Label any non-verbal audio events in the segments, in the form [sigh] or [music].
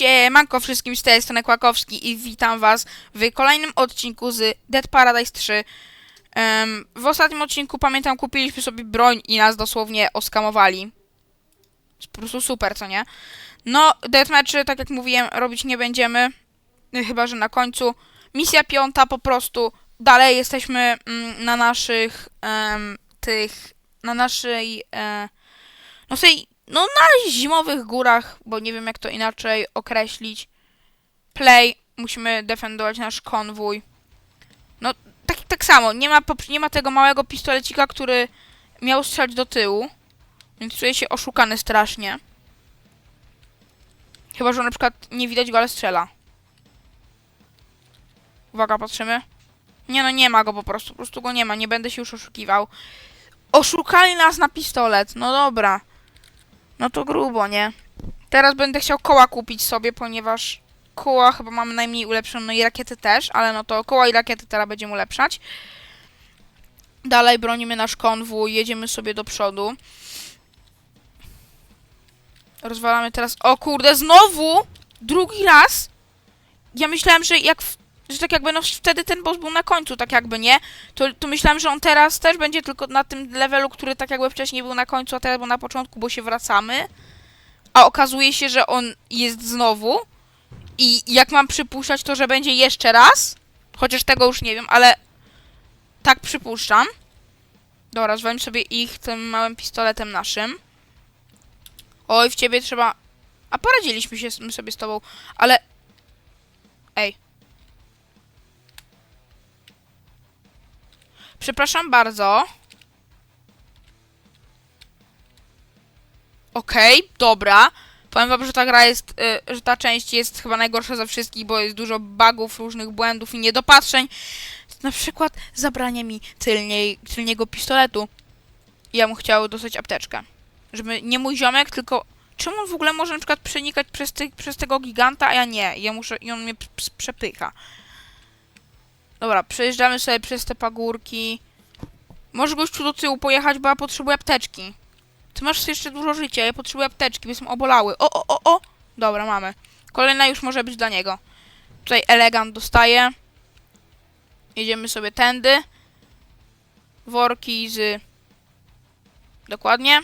Siemanko wszystkim z tej strony Kłakowski i witam was w kolejnym odcinku z Dead Paradise 3. Em, w ostatnim odcinku, pamiętam, kupiliśmy sobie broń i nas dosłownie oskamowali. Po prostu super, co nie? No, deathmatchy, tak jak mówiłem, robić nie będziemy. y, Chyba, że na końcu. Misja piąta po prostu. Dalej jesteśmy mm, na naszych em, tych, na naszej e, no tej, no na zimowych górach, bo nie wiem jak to inaczej określić. Play, musimy defendować nasz konwój. No tak, tak samo, nie ma, nie ma tego małego pistolecika, który miał strzelać do tyłu. Więc czuję się oszukany strasznie. Chyba, że na przykład nie widać go, ale strzela. Uwaga, patrzymy. Nie no, nie ma go po prostu, po prostu go nie ma, nie będę się już oszukiwał. Oszukali nas na pistolet, no dobra. No to grubo, nie? Teraz będę chciał koła kupić sobie, ponieważ koła chyba mamy najmniej ulepszone, no i rakiety też, ale no to koła i rakiety teraz będziemy ulepszać. Dalej bronimy nasz konwój, jedziemy sobie do przodu. Rozwalamy teraz... O kurde, znowu! Drugi raz! Ja myślałem, że jak... W... Że tak jakby, no wtedy ten boss był na końcu, tak jakby, nie? To, to myślałem, że on teraz też będzie tylko na tym levelu, który tak jakby wcześniej był na końcu, a teraz był na początku, bo się wracamy. A okazuje się, że on jest znowu. I jak mam przypuszczać to, że będzie jeszcze raz? Chociaż tego już nie wiem, ale tak przypuszczam. Dobra, zwalmy sobie ich tym małym pistoletem naszym. Oj, w ciebie trzeba... A poradziliśmy się sobie z tobą, ale... Ej. Przepraszam bardzo. Okej, dobra. Powiem wam, że ta gra jest, y, że ta część jest chyba najgorsza ze wszystkich, bo jest dużo bugów, różnych błędów i niedopatrzeń. Na przykład zabrania mi tylniej, tylniego pistoletu. Ja mu chciał dostać apteczkę. Żeby nie mój ziomek, tylko... Czemu on w ogóle może na przykład przenikać przez, ty, przez tego giganta, a ja nie? Ja muszę... I on mnie przepycha. Dobra, przejeżdżamy sobie przez te pagórki. Może gościu do tyłu pojechać, bo ja potrzebuję apteczki. Ty masz jeszcze dużo życia, ja potrzebuję apteczki, bo jestem obolały. O, o, o, o! Dobra, mamy. Kolejna już może być dla niego. Tutaj elegant dostaje. Jedziemy sobie tędy. Worki z... Dokładnie.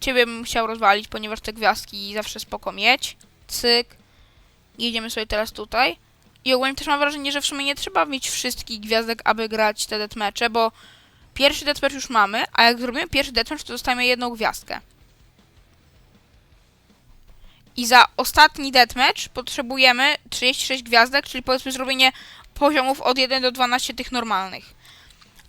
Ciebie bym chciał rozwalić, ponieważ te gwiazdki zawsze spoko mieć. Cyk. Jedziemy sobie teraz tutaj. I ogólnie też mam wrażenie, że w sumie nie trzeba mieć wszystkich gwiazdek, aby grać te deathmatche, bo pierwszy deathmatch już mamy, a jak zrobimy pierwszy deathmatch, to dostajemy jedną gwiazdkę. I za ostatni deathmatch potrzebujemy 36 gwiazdek, czyli powiedzmy zrobienie poziomów od 1 do 12 tych normalnych.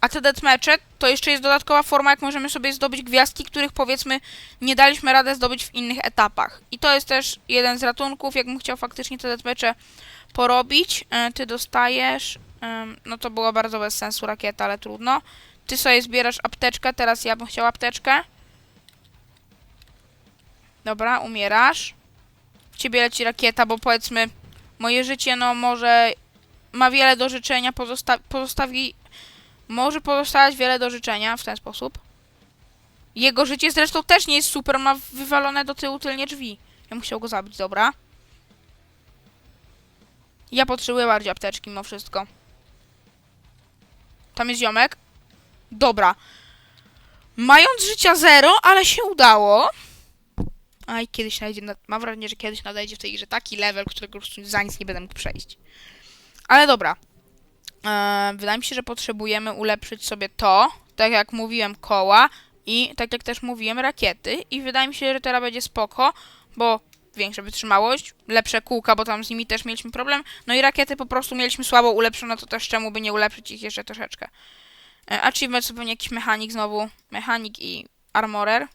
A te deathmatche to jeszcze jest dodatkowa forma, jak możemy sobie zdobyć gwiazdki, których powiedzmy nie daliśmy radę zdobyć w innych etapach. I to jest też jeden z ratunków, jakbym chciał faktycznie te deathmatche porobić. E, Ty dostajesz, no to było bardzo bez sensu rakieta, ale trudno. Ty sobie zbierasz apteczkę, teraz ja bym chciał apteczkę. Dobra, umierasz. W ciebie leci rakieta, bo powiedzmy moje życie, no może ma wiele do życzenia, pozosta pozostawi... Może pozostawać wiele do życzenia w ten sposób. Jego życie zresztą też nie jest super, ma wywalone do tyłu tylnie drzwi. Ja chciał go zabić, dobra. Ja potrzebuję bardziej apteczki mimo wszystko. Tam jest ziomek. Dobra. Mając życia zero, ale się udało. Aj, kiedyś nadejdzie, na... mam wrażenie, że kiedyś nadejdzie w tej grze taki level, którego prostu za nic nie będę mógł przejść. Ale dobra. Eee, wydaje mi się, że potrzebujemy ulepszyć sobie to, tak jak mówiłem, koła i tak jak też mówiłem, rakiety. I wydaje mi się, że teraz będzie spoko, bo większa wytrzymałość, lepsze kółka, bo tam z nimi też mieliśmy problem. No i rakiety po prostu mieliśmy słabo ulepszone, to też czemu by nie ulepszyć ich jeszcze troszeczkę. E, achievement to pewnie jakiś mechanik znowu. Mechanik i armorer.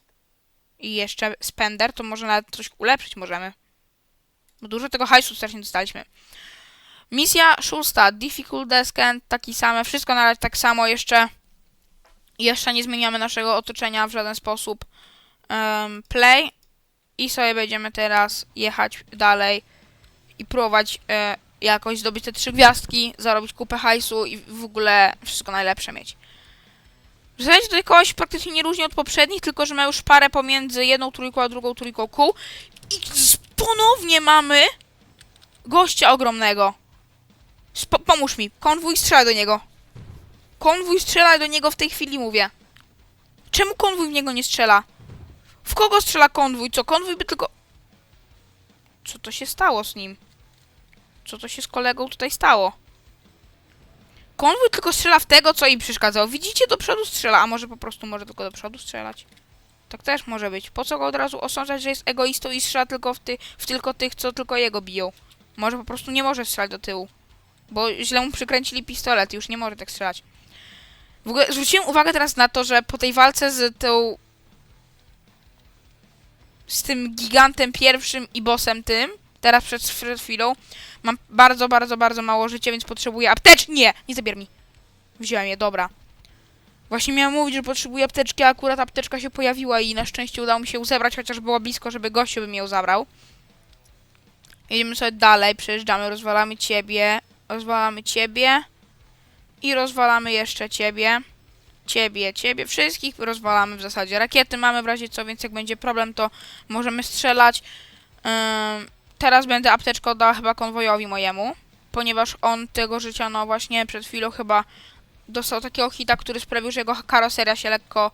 I jeszcze spender, to może nawet coś ulepszyć możemy. Bo dużo tego hajsu strasznie dostaliśmy. Misja szósta, difficult descent, taki same, wszystko na razie tak samo, jeszcze jeszcze nie zmieniamy naszego otoczenia w żaden sposób. Em, play i sobie będziemy teraz jechać dalej i próbować e, jakoś zdobyć te trzy gwiazdki, zarobić kupę hajsu i w ogóle wszystko najlepsze mieć. Tutaj koła się praktycznie nie różni od poprzednich, tylko że ma już parę pomiędzy jedną trójką a drugą trójką kół. I ponownie mamy gościa ogromnego. Spo pomóż mi. Konwój strzela do niego. Konwój strzela do niego w tej chwili, mówię. Czemu konwój w niego nie strzela? W kogo strzela konwój? Co, konwój by tylko... Co to się stało z nim? Co to się z kolegą tutaj stało? Konwój tylko strzela w tego, co im przeszkadzało. Widzicie, do przodu strzela, a może po prostu może tylko do przodu strzelać. Tak też może być. Po co go od razu osądzać, że jest egoistą i strzela tylko w, ty w tylko tych, co tylko jego biją? Może po prostu nie może strzelać do tyłu. Bo źle mu przykręcili pistolet już nie może tak strzelać. W ogóle zwróciłem uwagę teraz na to, że po tej walce z tą... z tym gigantem pierwszym i bossem tym, teraz przed, chwilą, mam bardzo, bardzo, bardzo mało życia, więc potrzebuję aptecz... Nie! Nie zabierz mi. Wziąłem je, dobra. Właśnie miałem mówić, że potrzebuję apteczki, a akurat apteczka się pojawiła i na szczęście udało mi się zebrać, chociaż było blisko, żeby gościu by mnie ją zabrał. Jedziemy sobie dalej, przejeżdżamy, rozwalamy ciebie, rozwalamy ciebie i rozwalamy jeszcze ciebie, ciebie, ciebie, wszystkich rozwalamy w zasadzie. Rakiety mamy w razie co, więc jak będzie problem, to możemy strzelać. Ym, teraz będę apteczkę oddała chyba konwojowi mojemu, ponieważ on tego życia, no właśnie przed chwilą chyba dostał takiego hita, który sprawił, że jego karoseria się lekko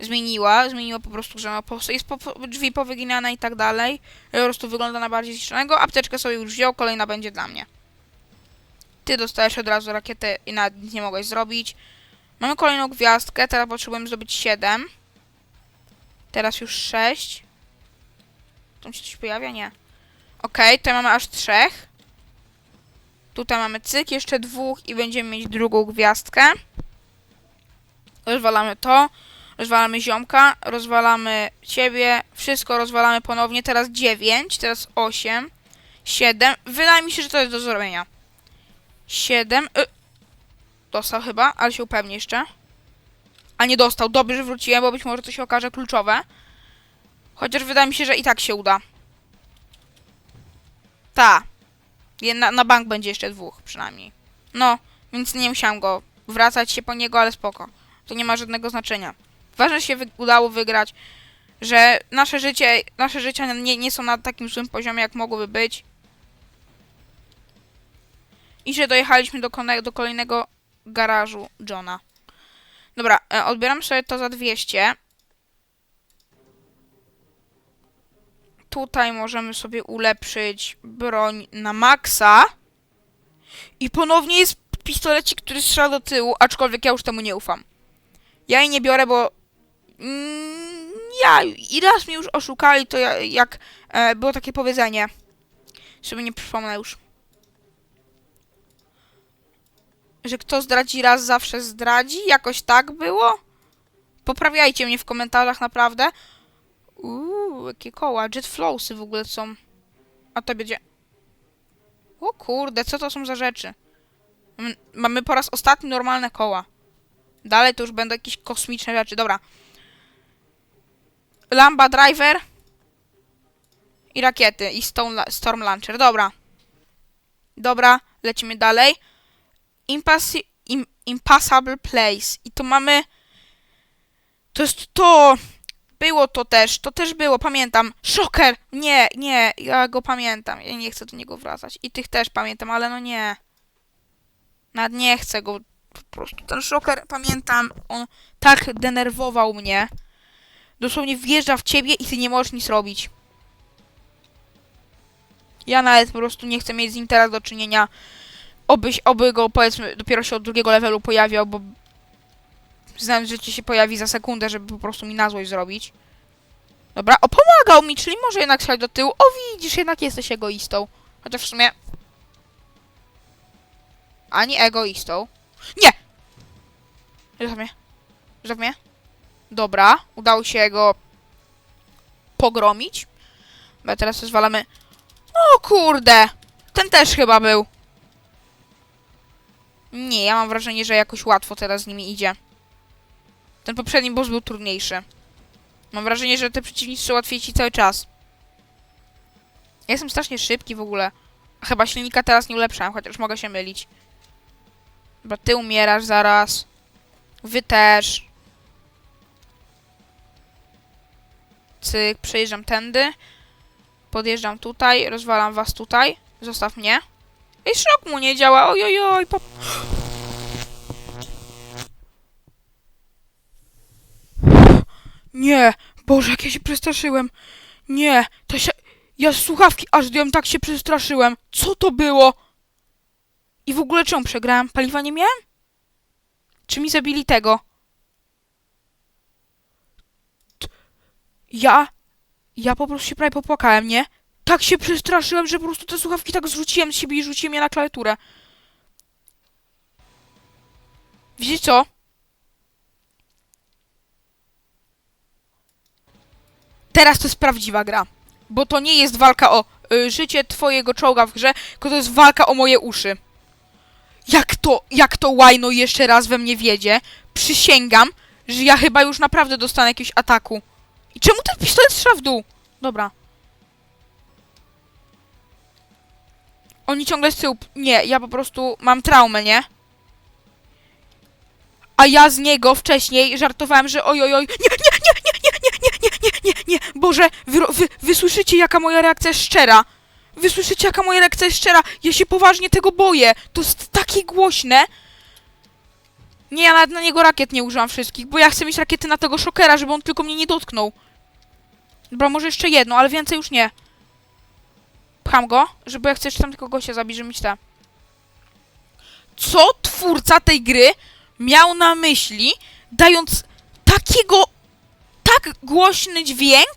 zmieniła. Zmieniła po prostu, że ma po, jest po, po, drzwi powyginane i tak dalej. Po prostu wygląda na bardziej zniszczonego. Apteczkę sobie już wziął, kolejna będzie dla mnie. Ty dostajesz od razu rakietę i nawet nic nie mogłeś zrobić. Mamy kolejną gwiazdkę, teraz potrzebujemy zdobyć 7. Teraz już 6. Tam się coś pojawia? Nie. Okej, tutaj mamy aż trzech. Tutaj mamy cyk, jeszcze dwóch i będziemy mieć drugą gwiazdkę. Rozwalamy to. Rozwalamy ziomka, rozwalamy ciebie, wszystko rozwalamy ponownie. Teraz 9, teraz 8, 7. Wydaje mi się, że to jest do zrobienia. 7. Y dostał chyba, ale się upewnię jeszcze. A nie dostał. Dobrze, że wróciłem, bo być może to się okaże kluczowe. Chociaż wydaje mi się, że i tak się uda. Ta. Na, na bank będzie jeszcze dwóch przynajmniej. No, więc nie musiałam go wracać się po niego, ale spoko. To nie ma żadnego znaczenia. Ważne, że się wy udało wygrać, że nasze życie, nasze życia nie, nie są na takim złym poziomie, jak mogłyby być. I że dojechaliśmy do, do kolejnego garażu Johna. Dobra, e, odbieram sobie to za 200. Tutaj możemy sobie ulepszyć broń na maksa. I ponownie jest pistolecik, który strzela do tyłu, aczkolwiek ja już temu nie ufam. Ja jej nie biorę, bo... Mm, ja... I raz mnie już oszukali, to ja, jak... E, było takie powiedzenie. Sobie nie przypomnę już. Że kto zdradzi raz, zawsze zdradzi? Jakoś tak było? Poprawiajcie mnie w komentarzach, naprawdę. Uuu, jakie koła. Jet flowsy w ogóle są. A to będzie... O kurde, co to są za rzeczy? Mamy- po raz ostatni normalne koła. Dalej to już będą jakieś kosmiczne rzeczy. Dobra. Lamba Driver. I rakiety. I Stone, Storm Launcher. Dobra. Dobra, lecimy dalej. Impassi im, impassable Place. I to mamy... To jest to... Było to też, to też było, pamiętam. Szoker! Nie, nie, ja go pamiętam. Ja nie chcę do niego wracać. I tych też pamiętam, ale no nie. Nawet nie chcę go po prostu. Ten szoker, pamiętam, on tak denerwował mnie. Dosłownie wjeżdża w ciebie i ty nie możesz nic robić. Ja nawet po prostu nie chcę mieć z nim teraz do czynienia. Obyś, oby go powiedzmy dopiero się od drugiego levelu pojawiał, bo znając, że ci się pojawi za sekundę, żeby po prostu mi na złość zrobić. Dobra, o pomagał mi, czyli może jednak strzelać do tyłu. O widzisz, jednak jesteś egoistą. Chociaż w sumie... Ani egoistą. Nie! Zostaw mnie. Zostaw mnie. Dobra, udało się go pogromić. Bo teraz zwalamy... O kurde! Ten też chyba był. Nie, ja mam wrażenie, że jakoś łatwo teraz z nimi idzie. Ten poprzedni boss był trudniejszy. Mam wrażenie, że te przeciwnicy łatwiej ci cały czas. Ja jestem strasznie szybki w ogóle. Chyba silnika teraz nie ulepszałem, chociaż mogę się mylić. Chyba ty umierasz zaraz. Wy też. Cyk, przejeżdżam tędy. Podjeżdżam tutaj, rozwalam was tutaj. Zostaw mnie. Ej, szok mu nie działa, oj, oj, oj, pop... Nie, Boże, jak ja się przestraszyłem. Nie, to się... Ja słuchawki aż zdjąłem, tak się przestraszyłem. Co to było? I w ogóle czemu przegrałem? Paliwa nie miałem? Czy mi zabili tego? Ja... Ja po prostu się prawie popłakałem, nie? Tak się przestraszyłem, że po prostu te słuchawki tak zrzuciłem z siebie i rzuciłem je na klawiaturę. Wiecie co? Teraz to jest prawdziwa gra. Bo to nie jest walka o y, życie twojego czołga w grze, tylko to jest walka o moje uszy. Jak to, jak to łajno jeszcze raz we mnie wiedzie, przysięgam, że ja chyba już naprawdę dostanę jakiegoś ataku. I czemu ten pistolet strzela w dół? Dobra. Oni ciągle z. Nie, ja po prostu mam traumę, nie? A ja z niego wcześniej żartowałem, że oj, oj, oj, nie, nie, nie, nie, nie, nie, nie, nie, nie, nie, nie, Boże, wy, wy, wy słyszycie, jaka moja reakcja jest szczera. Wy słyszycie, jaka moja reakcja jest szczera. Ja się poważnie tego boję. To jest takie głośne. Nie, ja nawet na niego rakiet nie używam wszystkich, bo ja chcę mieć rakiety na tego szokera, żeby on tylko mnie nie dotknął. Dobra, może jeszcze jedno, ale więcej już nie. Pcham go, żeby ja chcę jeszcze tam tylko gościa zabić, żeby mieć te. Co twórca tej gry miał na myśli, dając takiego, tak głośny dźwięk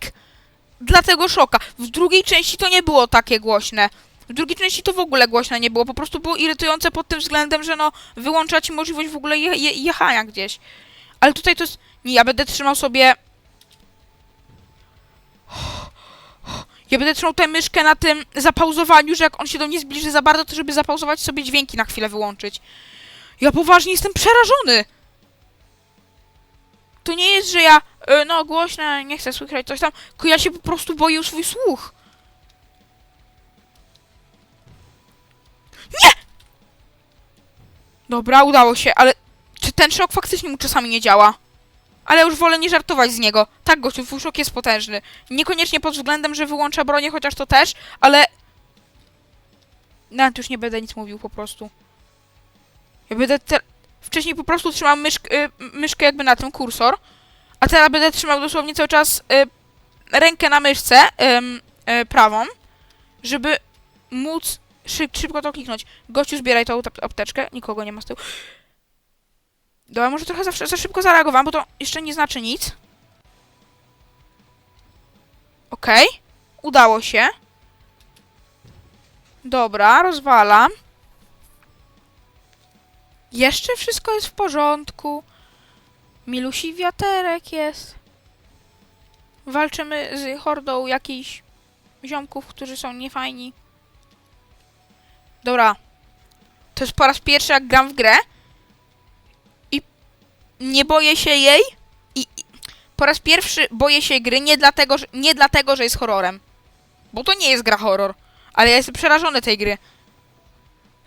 dla tego szoka. W drugiej części to nie było takie głośne. W drugiej części to w ogóle głośne nie było. Po prostu było irytujące pod tym względem, że no wyłącza ci możliwość w ogóle je, je, jechania gdzieś. Ale tutaj to jest... Nie, ja będę trzymał sobie... Ja będę trzymał tę myszkę na tym zapauzowaniu, że jak on się do mnie zbliży za bardzo, to żeby zapauzować sobie dźwięki na chwilę wyłączyć. Ja poważnie jestem przerażony. To nie jest, że ja, y, no głośne, nie chcę słyszeć coś tam, tylko ja się po prostu boję o swój słuch. Nie! Dobra, udało się, ale czy ten szok faktycznie mu czasami nie działa? Ale już wolę nie żartować z niego. Tak, gościu, twój szok jest potężny. Niekoniecznie pod względem, że wyłącza bronię, chociaż to też, ale... Nawet już nie będę nic mówił po prostu. Ja będę te... Wcześniej po prostu trzymał myszk, y, myszkę jakby na tym kursor, a teraz będę trzymał dosłownie cały czas y, rękę na myszce ym, y, prawą, żeby móc szyb, szybko to kliknąć. Gościu, zbieraj tą ap- apteczkę, nikogo nie ma z tyłu. Dobra, może trochę za, za szybko zareagowałam, bo to jeszcze nie znaczy nic. Okej, udało się. Dobra, rozwalam. Jeszcze wszystko jest w porządku. Milusi wiaterek jest. Walczymy z hordą jakichś ziomków, którzy są niefajni. Dobra. To jest po raz pierwszy, jak gram w grę. Nie boję się jej. I, i po raz pierwszy boję się gry nie dlatego, że, nie dlatego, że jest horrorem. Bo to nie jest gra horror. Ale ja jestem przerażony tej gry.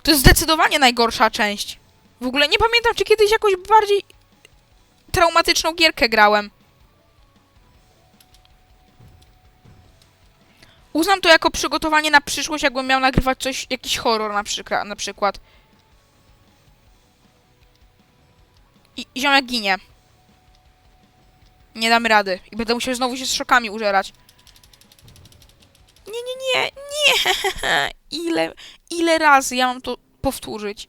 To jest zdecydowanie najgorsza część. W ogóle nie pamiętam, czy kiedyś jakoś bardziej traumatyczną gierkę grałem. Uznam to jako przygotowanie na przyszłość, jakbym miał nagrywać coś, jakiś horror na, przykra- na przykład. I ziomek ginie. Nie damy rady. I będę musiał znowu się z szokami użerać. Nie, nie, nie, nie. [laughs] Ile, ile razy ja mam to powtórzyć?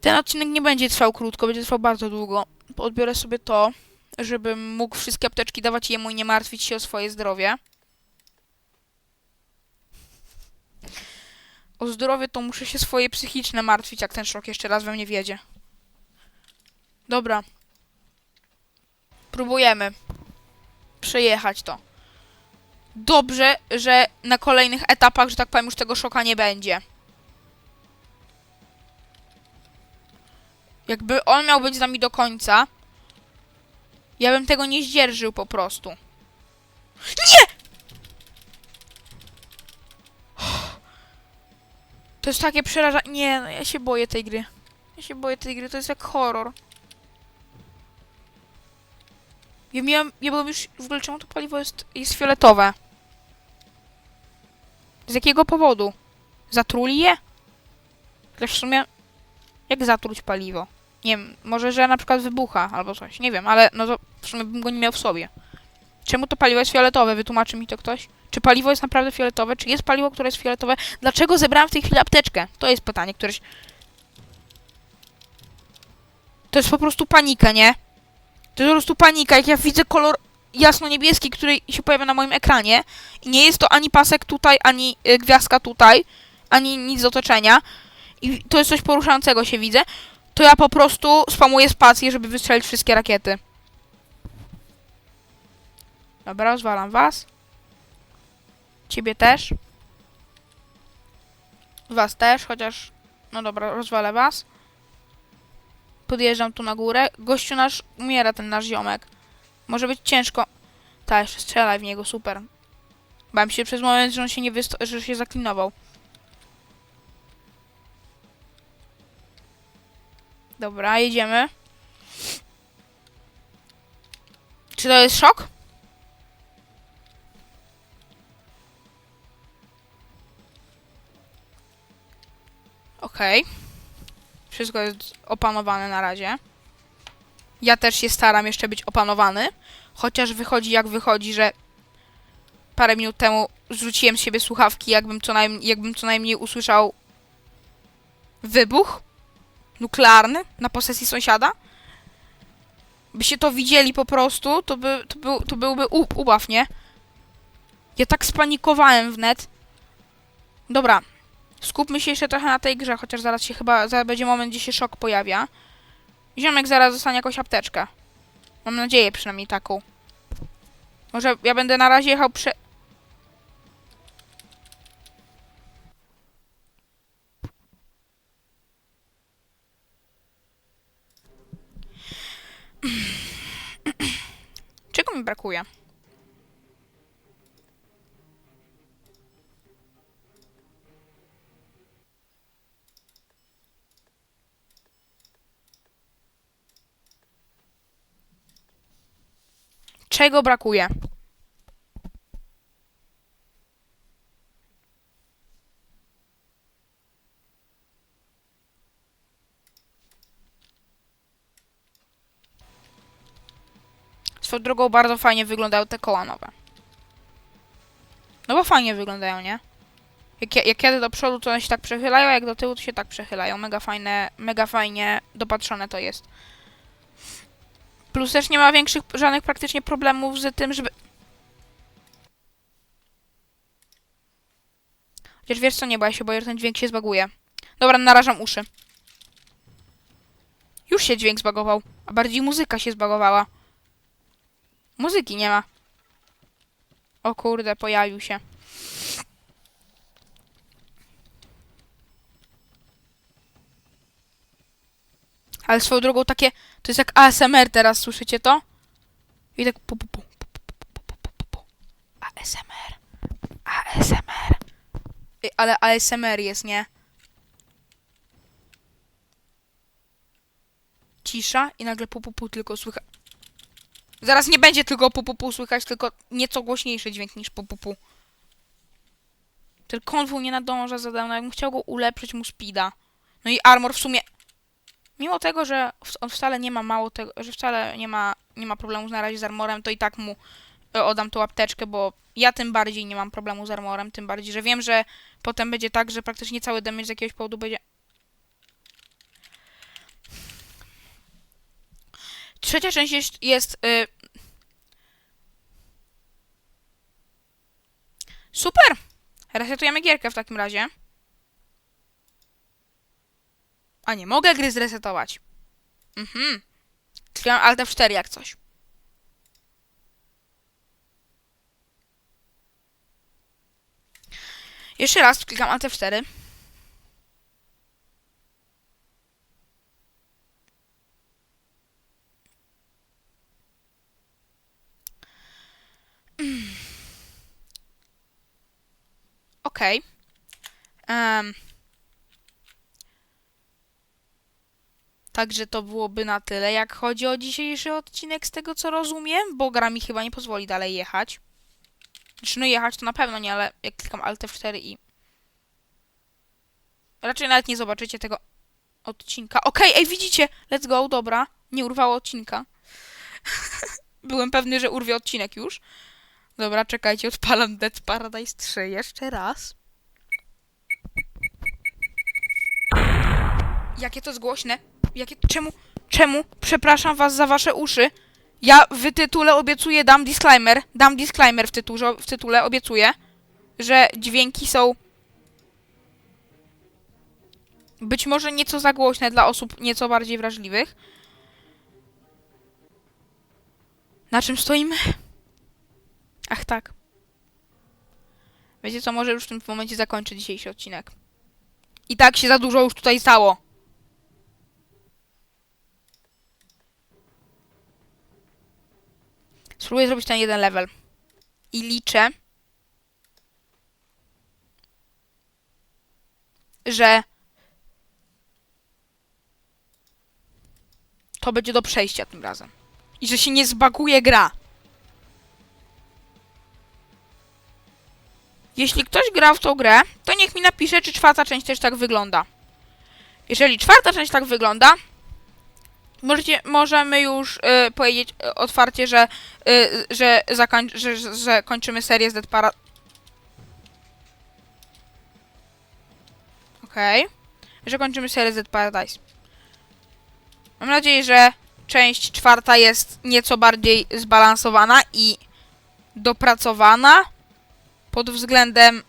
Ten odcinek nie będzie trwał krótko, będzie trwał bardzo długo. Odbiorę sobie to, żebym mógł wszystkie apteczki dawać jemu i nie martwić się o swoje zdrowie. O zdrowie to muszę się swoje psychiczne martwić, jak ten szok jeszcze raz we mnie wiedzie. Dobra. Próbujemy przejechać to. Dobrze, że na kolejnych etapach, że tak powiem, już tego szoka nie będzie. Jakby on miał być z nami do końca, ja bym tego nie zdzierżył po prostu. Nie! To jest takie przerażające. Nie, no ja się boję tej gry. Ja się boję tej gry, to jest jak horror. Ja miałem, ja byłem już, w ogóle czemu to paliwo jest, jest fioletowe? Z jakiego powodu? Zatruli je? Też w sumie, jak zatruć paliwo? Nie wiem, może, że na przykład wybucha albo coś, nie wiem, ale no to w sumie bym go nie miał w sobie. Czemu to paliwo jest fioletowe? Wytłumaczy mi to ktoś? Czy paliwo jest naprawdę fioletowe? Czy jest paliwo, które jest fioletowe? Dlaczego zebrałam w tej chwili apteczkę? To jest pytanie, które się... To jest po prostu panika, nie? To jest po prostu panika, jak ja widzę kolor jasno-niebieski, który się pojawia na moim ekranie i nie jest to ani pasek tutaj, ani y, gwiazdka tutaj, ani nic z otoczenia i to jest coś poruszającego się widzę, to ja po prostu spamuję spację, żeby wystrzelić wszystkie rakiety. Dobra, rozwalam was. Ciebie też. Was też, chociaż... No dobra, rozwalę was. Podjeżdżam tu na górę. Gościu nasz umiera, ten nasz ziomek. Może być ciężko. Ta, jeszcze strzelaj w niego, super. Bałem się przez moment, że on się nie że się zaklinował. Dobra, jedziemy. Czy to jest szok? Okej. Wszystko jest opanowane na razie. Ja też się staram jeszcze być opanowany. Chociaż wychodzi jak wychodzi, że parę minut temu zrzuciłem z siebie słuchawki, jakbym co, najm- jakbym co najmniej usłyszał wybuch nuklearny na posesji sąsiada. By się to widzieli po prostu, to, by, to, był, to byłby u- ubaw, nie? Ja tak spanikowałem wnet. Dobra, skupmy się jeszcze trochę na tej grze, chociaż zaraz się chyba, zaraz będzie moment, gdzie się szok pojawia. Ziomek zaraz dostanie jakąś apteczkę. Mam nadzieję przynajmniej taką. Może ja będę na razie jechał prze... Czego mi brakuje? Czego brakuje? Swoją drogą bardzo fajnie wyglądają te koła nowe. No bo fajnie wyglądają, nie? Jak, ja- jak jadę do przodu, to one się tak przechylają, a jak do tyłu, to się tak przechylają. Mega fajne, mega fajnie dopatrzone to jest. Plus też nie ma większych, żadnych praktycznie problemów z tym, żeby... Chociaż wiesz co, nie, bo ja się że ten dźwięk się zbaguje. Dobra, narażam uszy. Już się dźwięk zbagował, a bardziej muzyka się zbagowała. Muzyki nie ma. O kurde, pojawił się. Ale swoją drogą takie, to jest jak ASMR teraz, słyszycie to? I tak pu, pu, pu, pu, pu, pu, pu, pu. ASMR. ASMR. I, ale ASMR jest, nie? Cisza i nagle pu, pu, pu tylko słychać. Zaraz nie będzie tylko pu, pu, pu słychać, tylko nieco głośniejszy dźwięk niż pu, pu, pu. Ten konwój nie nadąża za dawno, jakbym chciał go ulepszyć mu speeda. No i armor w sumie mimo tego, że on wcale nie ma mało tego, że wcale nie ma, nie ma problemu na razie z armorem, to i tak mu e, oddam tą apteczkę, bo ja tym bardziej nie mam problemu z armorem, tym bardziej, że wiem, że potem będzie tak, że praktycznie cały damage z jakiegoś powodu będzie... Trzecia część jest... jest y... Super! Resetujemy gierkę w takim razie. A nie mogę gry zresetować. Mhm. Klikam Alt F4 jak coś. Jeszcze raz klikam Alt F4. Mm. Okej. Em. Także to byłoby na tyle, jak chodzi o dzisiejszy odcinek, z tego co rozumiem, bo gra mi chyba nie pozwoli dalej jechać. Znaczy, no jechać to na pewno nie, ale jak klikam Alt F4 i... Raczej nawet nie zobaczycie tego odcinka. Okej, ej, widzicie? Let's go, dobra. Nie urwało odcinka. [laughs] Byłem pewny, że urwie odcinek już. Dobra, czekajcie, odpalam Dead Paradise 3 jeszcze raz. Jakie to jest głośne? Jakie... Czemu? Czemu? Przepraszam was za wasze uszy. Ja w tytule obiecuję, dam disclaimer. Dam disclaimer w, tytuże, w tytule, obiecuję, że dźwięki są być może nieco za głośne dla osób nieco bardziej wrażliwych. Na czym stoimy? Ach tak. Wiecie co, może już w tym momencie zakończę dzisiejszy odcinek. I tak się za dużo już tutaj stało. Spróbuję zrobić ten jeden level. I liczę, że to będzie do przejścia tym razem. I że się nie zbaguje gra. Jeśli ktoś gra w tą grę, to niech mi napisze, czy czwarta część też tak wygląda. Jeżeli czwarta część tak wygląda, możecie, możemy już y, powiedzieć y, otwarcie, że, y, że, zakoń, że, że, kończymy serię z Dead Para... Okej. Że kończymy serię z Dead Paradise. Mam nadzieję, że część czwarta jest nieco bardziej zbalansowana i dopracowana pod względem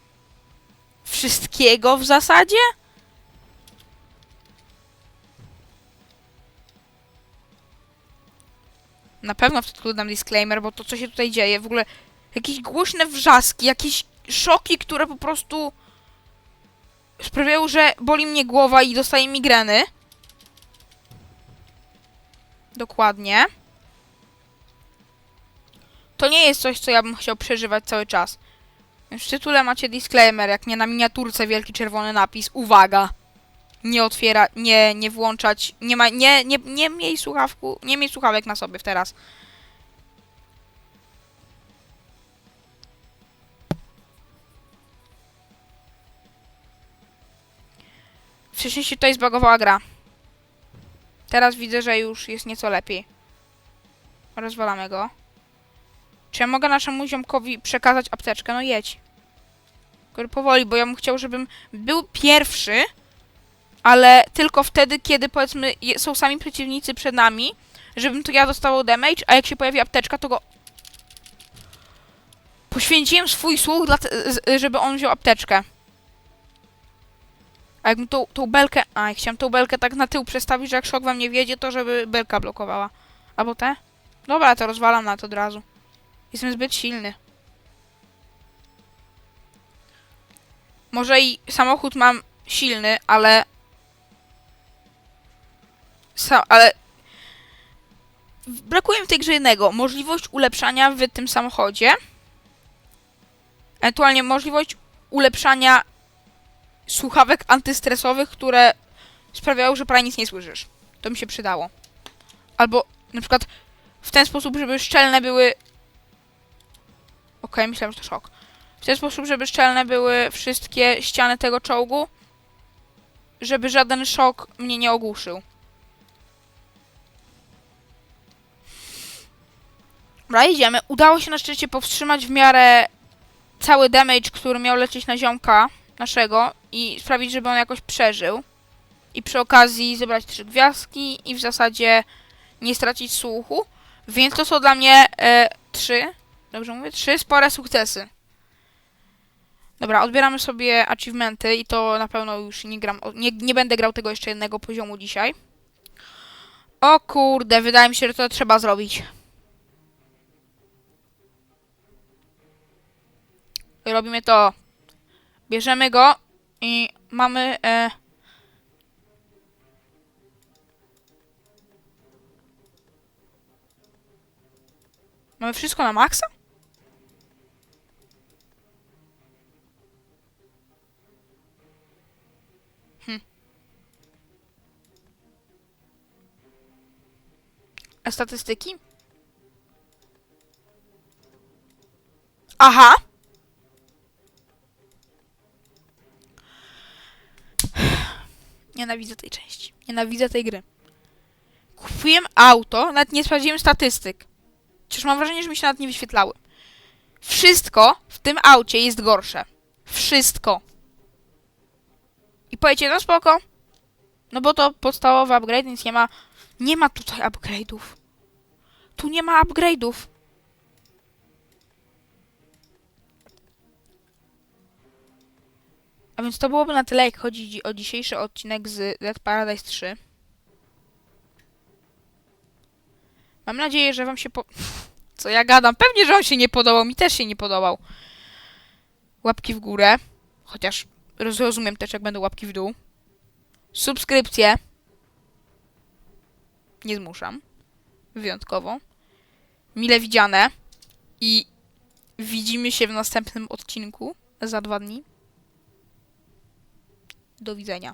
wszystkiego w zasadzie. Na pewno w tytule dam disclaimer, bo to co się tutaj dzieje, w ogóle jakieś głośne wrzaski, jakieś szoki, które po prostu sprawiają, że boli mnie głowa i dostaję migreny. Dokładnie. To nie jest coś, co ja bym chciał przeżywać cały czas. W tytule macie disclaimer, jak nie na miniaturce wielki czerwony napis. Uwaga! Nie otwiera, nie, nie włączać, nie ma, nie, nie, nie miej słuchawku, nie miej słuchawek na sobie teraz. Wcześniej się tutaj zbagowała gra. Teraz widzę, że już jest nieco lepiej. Rozwalamy go. Czy ja mogę naszemu ziomkowi przekazać apteczkę? No jedź. Powoli, bo ja bym chciał, żebym był pierwszy, ale tylko wtedy, kiedy powiedzmy są sami przeciwnicy przed nami, żebym to ja dostawał damage, a jak się pojawi apteczka, to go... Poświęciłem swój słuch, żeby on wziął apteczkę. A jakbym tą, tą belkę... A, chciałem tą belkę tak na tył przestawić, że jak szok wam nie wiedzie, to żeby belka blokowała. Albo te? Dobra, to rozwalam na to od razu. Jestem zbyt silny. Może i samochód mam silny, ale... Ale... Brakuje mi w tej grze jednego. Możliwość ulepszania w tym samochodzie. Ewentualnie możliwość ulepszania słuchawek antystresowych, które sprawiają, że prawie nic nie słyszysz. To mi się przydało. Albo na przykład w ten sposób, żeby szczelne były... Okej, myślałem, że to szok. W ten sposób, żeby szczelne były wszystkie ściany tego czołgu, żeby żaden szok mnie nie ogłuszył. Dobra, idziemy. Udało się na szczęście powstrzymać w miarę cały damage, który miał lecieć na ziomka naszego i sprawić, żeby on jakoś przeżył. I przy okazji zebrać trzy gwiazdki i w zasadzie nie stracić słuchu. Więc to są dla mnie e, trzy, dobrze mówię, trzy spore sukcesy. Dobra, odbieramy sobie achievementy i to na pewno już nie gram, nie, nie będę grał tego jeszcze jednego poziomu dzisiaj. O kurde, wydaje mi się, że to trzeba zrobić. Robimy to. Bierzemy go i mamy... E... Mamy wszystko na maksa? Hm. A statystyki? Aha! Nienawidzę tej części. Nienawidzę tej gry. Kupiłem auto, nawet nie sprawdziłem statystyk. Chociaż mam wrażenie, że mi się nawet nie wyświetlały. Wszystko w tym aucie jest gorsze. Wszystko. I powiecie, no spoko. No bo to podstawowy upgrade, więc nie ma... Nie ma tutaj upgrade'ów. Tu nie ma upgrade'ów. A więc to byłoby na tyle, jak chodzi dzi- o dzisiejszy odcinek z Dead Paradise 3. Mam nadzieję, że wam się po... [laughs] Co ja gadam? Pewnie, że on się nie podobał. Mi też się nie podobał. Łapki w górę. Chociaż rozumiem też, jak będą łapki w dół. Subskrypcje. Nie zmuszam. Wyjątkowo. Mile widziane. I widzimy się w następnym odcinku za dwa dni. Do widzenia.